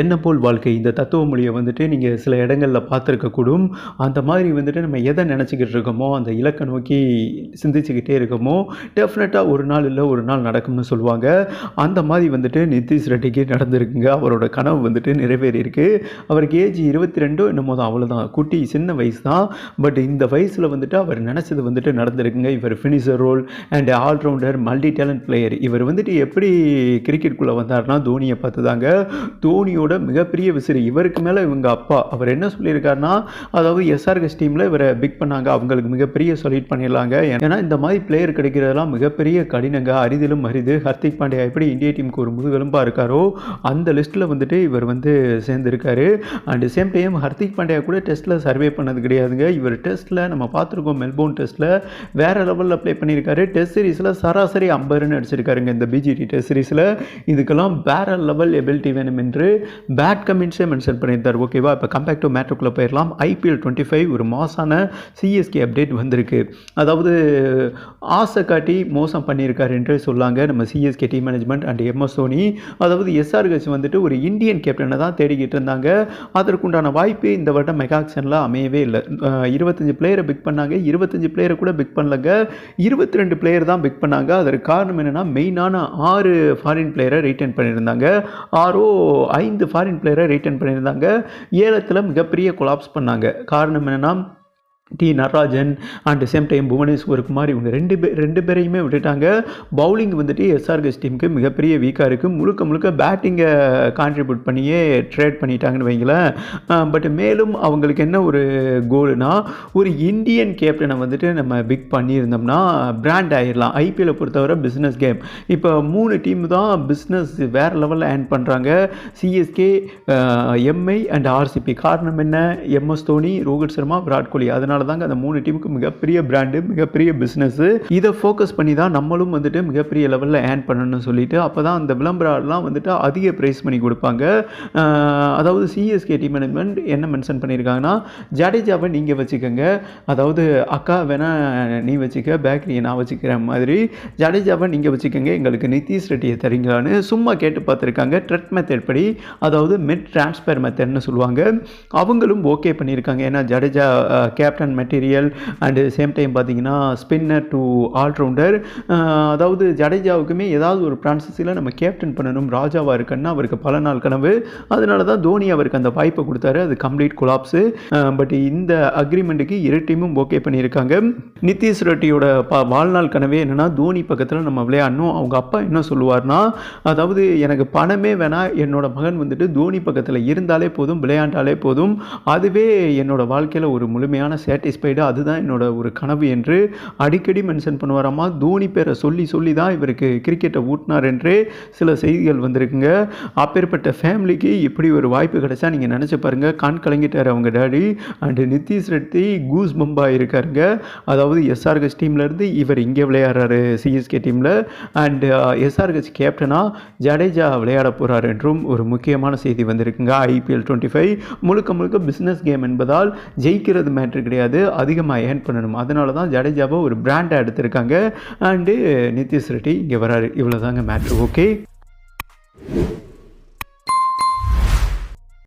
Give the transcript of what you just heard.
என்ன போல் வாழ்க்கை? இந்த தத்துவ மொழியை வந்துட்டு நீங்கள் சில இடங்களில் பார்த்துருக்கக்கூடும். அந்த மாதிரி வந்துட்டு நம்ம எதை நினச்சிக்கிட்டு இருக்கோமோ அந்த இலக்கை நோக்கி சிந்திச்சுக்கிட்டே இருக்கோமோ டெஃபினட்டாக ஒரு நாள் இல்லை ஒரு நாள் நடக்கும்னு சொல்லுவாங்க. அந்த மாதிரி வந்துட்டு நிதிஷ் ரெட்டிக்கு நடந்திருக்குங்க. அவரோட கனவு வந்துட்டு நிறைவேறியிருக்கு. அவருக்கு ஏஜ் இருபத்தி ரெண்டோ என்னமோ தான் அவ்வளோதான் குட்டி சின்ன வயசு தான். பட் இந்த வயசில் வந்துட்டு அவர் நினச்சது வந்துட்டு நடந்திருக்குங்க. இவர் finisher role and all rounder multi talent player இவர் வந்துட்டு எப்படி கிரிக்கெட்டுக்குள்ளே வந்தார்னா தோனியை பார்த்து தாங்க தோனியோட மிகப்பெரிய விசிறி. இவருக்கு மேலே இவங்க அப்பா. அவர் என்ன சொல்லியிருக்காருன்னா அதாவது எஸ்ஆர்எஸ் டீமில் இவரை பிக் பண்ணாங்க. அவங்களுக்கு மிகப்பெரிய சொல்யூட் பண்ணிடலாங்க. ஏன்னா இந்த மாதிரி பிளேயர் கிடைக்கிறதெல்லாம் மிகப்பெரிய கடினங்க. அரிதிலும் அரிது. ஹர்திக் பாண்டியா எப்படி இந்திய டீமுக்கு ஒரு முதுகெலும்பாக இருக்காரோ அந்த லிஸ்ட்டில் வந்துட்டு இவர் வந்து சேர்ந்துருக்காரு. And same time Hardik Pandya கூட டெஸ்ட்டில் சர்வே பண்ணது கிடையாதுங்க. இவர் டெஸ்ட்டில் நம்ம பார்த்துருக்கோம் மெல்போர்ன் டெஸ்ட்டில் வேறு லெவலில் ப்ளே பண்ணியிருக்காரு. டெஸ்ட் சீரிஸில் சராசரி ஐம்பது ரன் அடிச்சிருக்காருங்க இந்த பிஜிடி டெஸ்ட் சீரீஸில் இதுக்கெல்லாம் வேறு லெவல் எபிலிட்டி வேணும் என்று பேட் கமெண்ட்ஸே மென்ஷன் பண்ணியிருந்தார். ஓகேவா இப்போ கம்பேக் டு மேட்ருக்குள்ளே போயிடலாம் ஐபிஎல் டுவெண்ட்டி ஃபைவ் ஒரு மாசான சிஎஸ்கே அப்டேட் வந்திருக்கு. அதாவது ஆசை காட்டி மோசம் பண்ணியிருக்காரு என்று சொல்லாங்க நம்ம CSK team management and MS Dhoni அதாவது எஸ்ஆர்ஹெச் வந்துட்டு ஒரு இந்தியன் கேப்டனை தான் தேடிக்கிட்டு இருந்தாங்க. அதற்குண்டான வாய்ப்பு இந்த வருடம் மெகாக்ஷனில் அமையவே இல்லை. இருபத்தஞ்சு பிளேயரை பிக் பண்ணாங்க. இருபத்தஞ்சு பிளேயரை கூட பிக் பண்ணலங்க. இருபத்தி ரெண்டு பிளேயர் தான் பிக் பண்ணாங்க. அதற்கு காரணம் என்னென்னா மெயினான ஆறு ஃபாரின் பிளேயரை ரீட்டைன் பண்ணியிருந்தாங்க. ஆறோ ஐந்து ஃபாரின் பிளேயரை ரிட்டர்ன் பண்ணியிருந்தாங்க. ஏலத்தில் மிகப்பெரிய கொலாப்ஸ் பண்ணாங்க. காரணம் என்னென்னா T Natarajan and same time Bhuvneshwar Kumar இவங்க ரெண்டு பேர் ரெண்டு பேரையுமே விட்டுட்டாங்க. பவுலிங் வந்துட்டு எஸ்ஆர்கஸ் டீமுக்கு மிகப்பெரிய வீக்காக இருக்குது முழுக்க முழுக்க பேட்டிங்கை கான்ட்ரிபியூட் பண்ணியே ட்ரேட் பண்ணிட்டாங்கன்னு வைங்களேன். பட் மேலும் அவங்களுக்கு என்ன ஒரு கோல்னா ஒரு இந்தியன் கேப்டனை வந்துட்டு நம்ம பிக் பண்ணியிருந்தோம்னா பிராண்ட் ஆயிடலாம் ஐபிஎல்லை பொறுத்தவரை பிஸ்னஸ் கேம் இப்போ மூணு டீம் தான் பிஸ்னஸ் வேறு லெவலில் ஏர்ன் பண்ணுறாங்க சிஎஸ்கே எம்ஐ அண்ட் ஆர்சிபி காரணம் என்ன? எம்எஸ் தோனி ரோஹித் சர்மா விராட் கோலி. அதனால தாங்க அந்த மூணு டீமுக்கு மிகப்பெரிய பிராண்டு மிகப்பெரிய பிஸ்னஸ்ஸு இதை ஃபோக்கஸ் பண்ணி தான் நம்மளும் வந்துட்டு மிகப்பெரிய லெவலில் ஏர்ன் பண்ணணும்னு சொல்லிட்டு அப்போ தான் அந்த விளம்பரம்லாம் வந்துட்டு அதிக ப்ரைஸ் பண்ணி கொடுப்பாங்க. அதாவது சிஎஸ்கே டீம் மேனேஜ்மெண்ட் என்ன மென்ஷன் பண்ணியிருக்காங்கன்னா ஜடேஜாவை நீங்கள் வச்சுக்கோங்க. அதாவது அக்கா வேணா நீ வச்சுக்க பேக்கரியை நான் வச்சுக்கிற மாதிரி. ஜடேஜாவை நீங்கள் வச்சுக்கோங்க எங்களுக்கு நிதிஷ் ரெட்டியை தரீங்களான்னு சும்மா கேட்டு பார்த்துருக்காங்க. ட்ரெட் மெத்தட் படி அதாவது மிட் ட்ரான்ஸ்ஃபர் மெத்தட்னு சொல்லுவாங்க. அவங்களும் ஓகே பண்ணியிருக்காங்க. ஏன்னா Jadeja captain material and same time பார்த்தீங்கன்னா ஸ்பின்னர் டு ஆல்ரவுண்டர் அதாவது ஜடேஜாவுக்குமே ஏதாவது ஒரு பிரான்சஸில் நம்ம கேப்டன் பண்ணணும். ராஜாவாக இருக்குன்னா அவருக்கு பல நாள் கனவு. அதனால தான் தோனி அவருக்கு அந்த வாய்ப்பை கொடுத்தாரு. அது கம்ப்ளீட் கொலாப்ஸு பட் இந்த அக்ரிமெண்ட்டுக்கு இரு டீமும் ஓகே பண்ணியிருக்காங்க. நிதிஷ் ரெட்டியோட பா வாழ்நாள் கனவே என்னென்னா தோனி பக்கத்தில் நம்ம விளையாடணும். அவங்க அப்பா என்ன சொல்லுவார்னா அதாவது எனக்கு பணமே வேணாம். என்னோட மகன் வந்துட்டு தோனி பக்கத்தில் இருந்தாலே போதும் விளையாண்டாலே போதும். அதுவே என்னோட வாழ்க்கையில் ஒரு முழுமையான சாட்டிஸ்ஃபைடு அதுதான் என்னோட ஒரு கனவு என்று அடிக்கடி மென்ஷன் பண்ணுவாராமா தோனி பேரை சொல்லி சொல்லி தான் இவருக்கு கிரிக்கெட்டை ஊட்டினார் என்றே சில செய்திகள் வந்திருக்குங்க. அப்பேற்பட்ட ஃபேமிலிக்கு இப்படி ஒரு வாய்ப்பு கிடைச்சா நீங்கள் நினச்சி பாருங்கள் கண் கலங்கிட்டார் அவங்க daddy and Nitish Reddy goose Pamba இருக்காருங்க. அதாவது எஸ்ஆர்ஹெச் டீம்லேருந்து இவர் இங்கே விளையாடுறாரு சிஎஸ்கே டீமில் அண்டு எஸ்ஆர்ஹெச் கேப்டனாக ஜடேஜா விளையாட போகிறார் என்றும் ஒரு முக்கியமான செய்தி வந்திருக்குங்க. ஐபிஎல் டுவெண்ட்டி ஃபைவ் முழுக்க முழுக்க பிஸ்னஸ் கேம் என்பதால் ஜெயிக்கிறது மேட்ரு கிடையாது அதிகமாக ஏர்ன் பண்ணணும். அதனால தான் ஜடேஜாவை ஒரு பிராண்டாக எடுத்திருக்காங்க. அண்டு நிதிஷ் ரெட்டி இங்கே வராரு. இவ்வளோ தாங்க மேட்ரு ஓகே